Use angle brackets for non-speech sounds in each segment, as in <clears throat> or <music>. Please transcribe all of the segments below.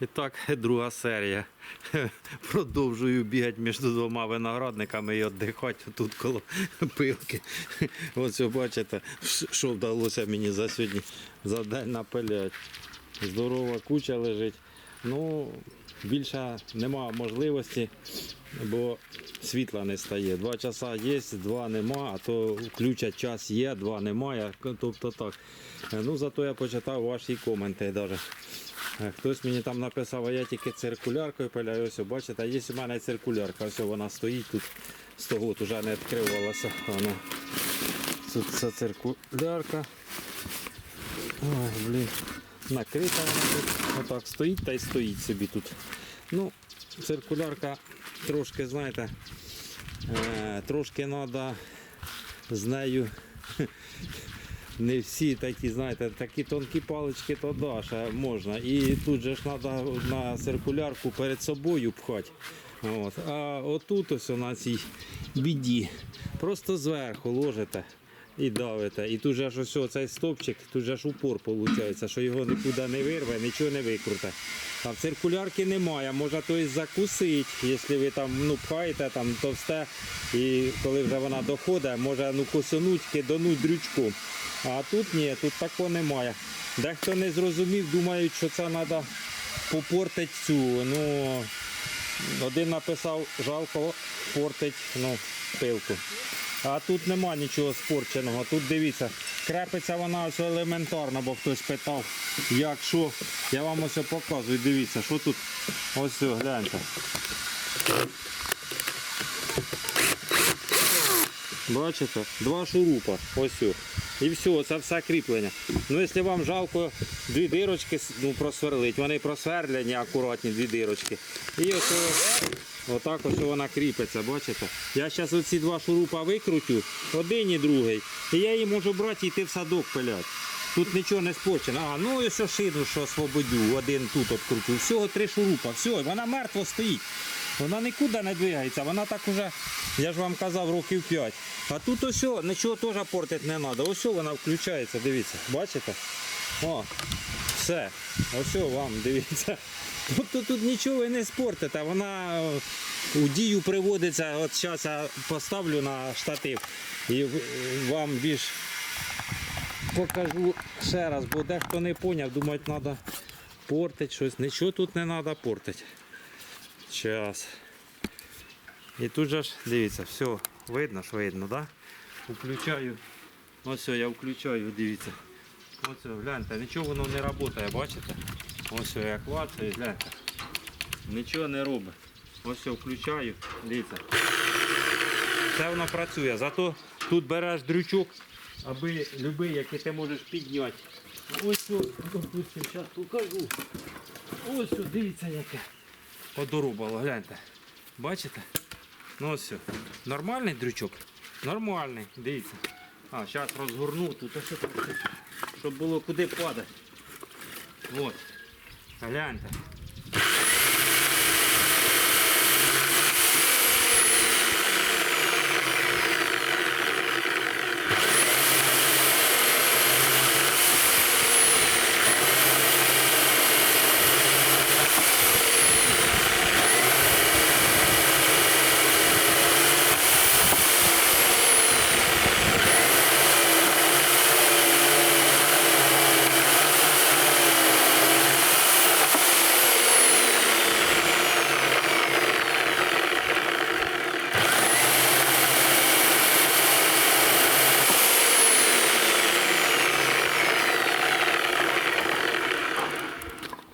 І так, друга серія. <laughs> Продовжую бігати між двома виноградниками і віддихати тут коло пилки. <laughs> Ось ви бачите, що вдалося мені за сьогодні за день напиляти. Здорова куча лежить. Ну, більше нема можливості, бо світла не стає. Два часа є, два нема, а то включать час є, два немає. Тобто так. Ну, зато я почитав ваші коменти. Даже. Е, Хтось мені там написав, а я тільки циркуляркою пиляю. Ось, бачите, є у мене циркулярка. Ось вона стоїть тут з того, от вже не відкривалася. Вона. Тут ця циркулярка. Ой, блін. Накрита вона тут. Отак стоїть та й стоїть собі тут. Ну, циркулярка трошки, знаєте, е, трошки треба з нею. <laughs> Не всі такі, знаєте, такі тонкі палички, то да, ще можна. І тут же ж треба на циркулярку перед собою пхати. От. А отут ось на цій біді просто зверху ложите і давите. І тут же ж ось цей стопчик, тут же ж упор виходить, що його нікуди не вирве, нічого не викруте. В циркулярки немає, може то закусити, якщо ви там ну, пхаєте там товсте, і коли вже вона доходить, може ну, косонуть, кидануть дрючку. А тут ні, тут такого немає. Дехто не зрозумів, думають, що це треба попортити цю. Ну, один написав, жалко портить ну, пилку. А тут нема нічого спорченого. Тут дивіться, крепиться вона ось елементарно, бо хтось питав, як що. Я вам ось показую, дивіться, що тут. Ось все, гляньте. Бачите? Два шурупа. Ось. І все, це все кріплення. Ну, якщо вам жалко дві дирочки ну, просверлити, вони просверлені, акуратні дві дирочки. І ось отак ось вона кріпиться, бачите? Я зараз оці два шурупа викрутю, один і другий. І я її можу брати і йти в садок пиляти. Тут нічого не спорчено. А, ну і що шину, що освободю, один тут откручу. Всього три шурупа. Все, вона мертво стоїть. Вона нікуди не двигається, вона так уже, я ж вам казав, років 5. А тут ось нічого теж портити не треба. Ось вона включається, дивіться, бачите? О, все. Ось вам, дивіться. <laughs> Тобто тут нічого ви не спортите, вона е, у дію приводиться. От зараз я поставлю на штатив і вам більш покажу ще раз, бо дехто не поняв, думають, треба портити щось. Нічого тут не треба портити. Час. І тут же ж, дивіться, все, видно ж видно, да? Включаю. Ось все, я включаю, дивіться. Ось гляньте, нічого воно не працює, бачите? Ось я клацаю, гляньте. Нічого не робить. Ось все, включаю, дивіться. Все воно працює. Зато тут береш дрючок, аби любий, який ти можеш підняти. Ось зараз покажу. Ось все, дивіться яке. Подорубало, гляньте. Бачите? Ну ось. Нормальний дрючок? Нормальний, дивіться. А, зараз розгорну тут, а що щоб було куди падати. От. Гляньте.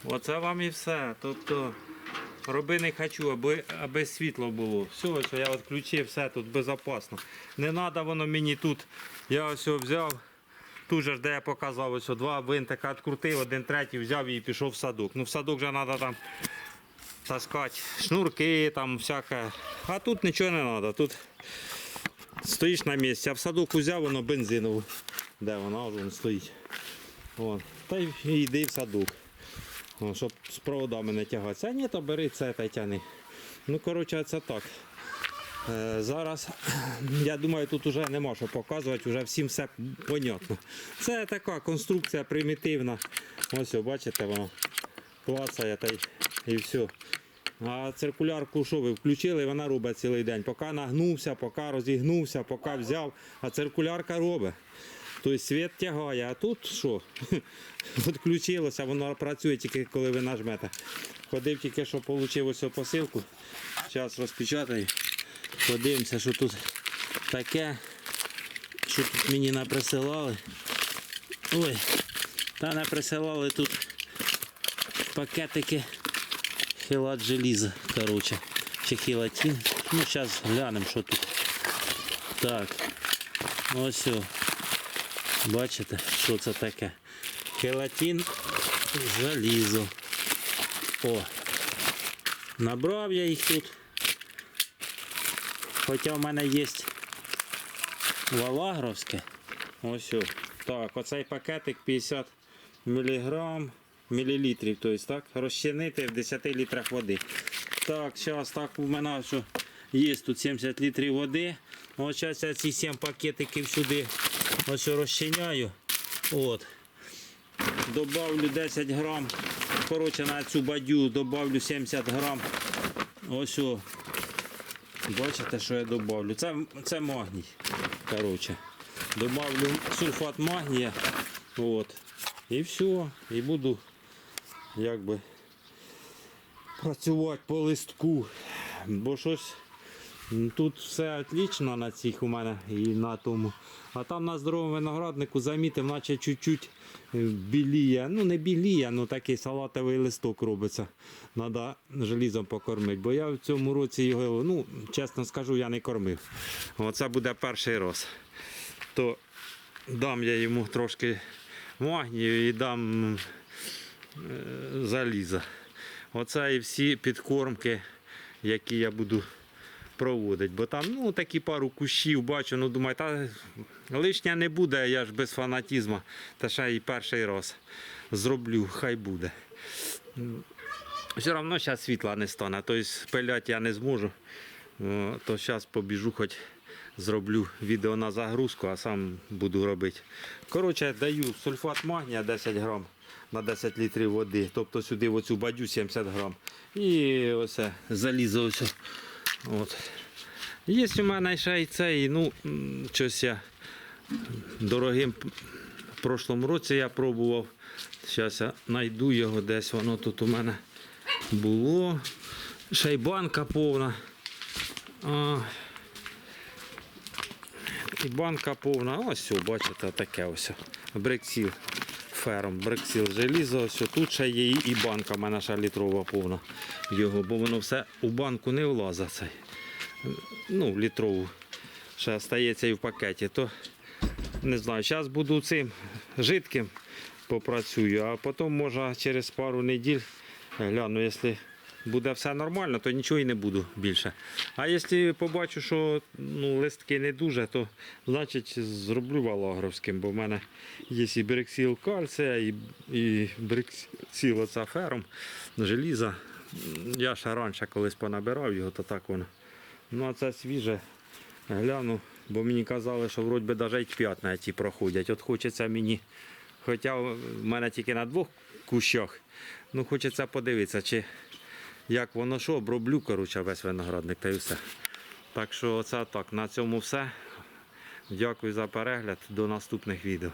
Оце вам і все. Тобто роби не хочу, аби, аби світло було. Все, ось я відключив, все тут безпечно. Не треба воно мені тут. Я ось взяв. Тут же де я показав, ось два винтика відкрутив, один третій взяв і пішов в садок. Ну в садок вже треба там таскати шнурки, там всяке. А тут нічого не треба. Тут стоїш на місці, а в садок взяв воно бензинову. Де вона вон стоїть. Вон. Та й йди в садок. О, щоб з проводами не тягатися. А ні, то бери це та тяни. Ну, коротше, це так. Е, зараз, <clears throat> я думаю, тут вже нема що показувати, вже всім все понятно. Це така конструкція примітивна. Ось, бачите, воно клацає та й, і все. А циркулярку що ви включили, вона робить цілий день. Поки нагнувся, поки розігнувся, поки взяв, а циркулярка робить. Тобто світ тягає, а тут що? <laughs> Відключилося, воно працює тільки коли ви нажмете. Ходив тільки, що отримав посилку. Зараз розпечатаю. Подивимося, що тут таке, що тут мені наприсилали. Ой, та наприсилали тут пакетики хілат желіза, коротше. Чи хілатін. Ну, зараз глянемо, що тут. Так. Ось. о. Бачите, що це таке? Хелатин залізо. О. Набрав я їх тут. Хоча в мене є Валагровське. Ось. Так, оцей пакетик 50 мг, мілілітрів, тобто так, розчинити в 10 літрах води. Так, зараз так у мене що є тут 70 літрів води. Ось зараз ці 7 пакетиків сюди ось розчиняю. От. Добавлю 10 грам. Коротше, на цю бадю добавлю 70 грам. Ось. О. Бачите, що я добавлю? Це, це магній. Коротше. Добавлю сульфат магнія. От. І все. І буду якби працювати по листку. Бо щось тут все отлично на цих у мене і на тому. А там на здоровому винограднику замітив, наче чуть-чуть е, біліє. Ну не біліє, ну такий салатовий листок робиться. Треба желізом покормити. Бо я в цьому році його, ну, чесно скажу, я не кормив. Оце буде перший раз. То дам я йому трошки магнію і дам е, заліза. Оце і всі підкормки, які я буду проводити. Бо там ну, такі пару кущів бачу, ну думаю, та лишня не буде, я ж без фанатізму. Та ще і перший раз зроблю, хай буде. Все одно зараз світла не стане, тобто пиляти я не зможу. То зараз побіжу, хоч зроблю відео на загрузку, а сам буду робити. Коротше, даю сульфат магнія 10 грам на 10 літрів води. Тобто сюди оцю бадю 70 грам. І ось залізо ось. От. Є у мене ще і цей, ну, щось я дорогим в прошлому році я пробував. Зараз я знайду його десь, воно тут у мене було. Ще й банка повна. А, і банка повна. Ось, бачите, таке ось. Брексіл фером, брексіл желізо. Ось тут ще є і- банка в мене ще літрова повна його, бо воно все у банку не влазить. Цей. Ну, літрову. Ще стається і в пакеті. То не знаю, зараз буду цим жидким попрацюю, а потім може через пару неділь гляну, якщо буде все нормально, то нічого і не буду більше. А якщо побачу, що ну, листки не дуже, то значить зроблю валагровським, бо в мене є і брексіл кальція, і, і брексіл оця фером, желіза. Я ще раніше колись понабирав його, то так воно. Ну а це свіже. Гляну, бо мені казали, що вроді би навіть п'ятна ті проходять. От хочеться мені, хоча в мене тільки на двох кущах, ну хочеться подивитися, чи як воно що, оброблю, коротше, весь виноградник та й все. Так що це так, на цьому все. Дякую за перегляд. До наступних відео.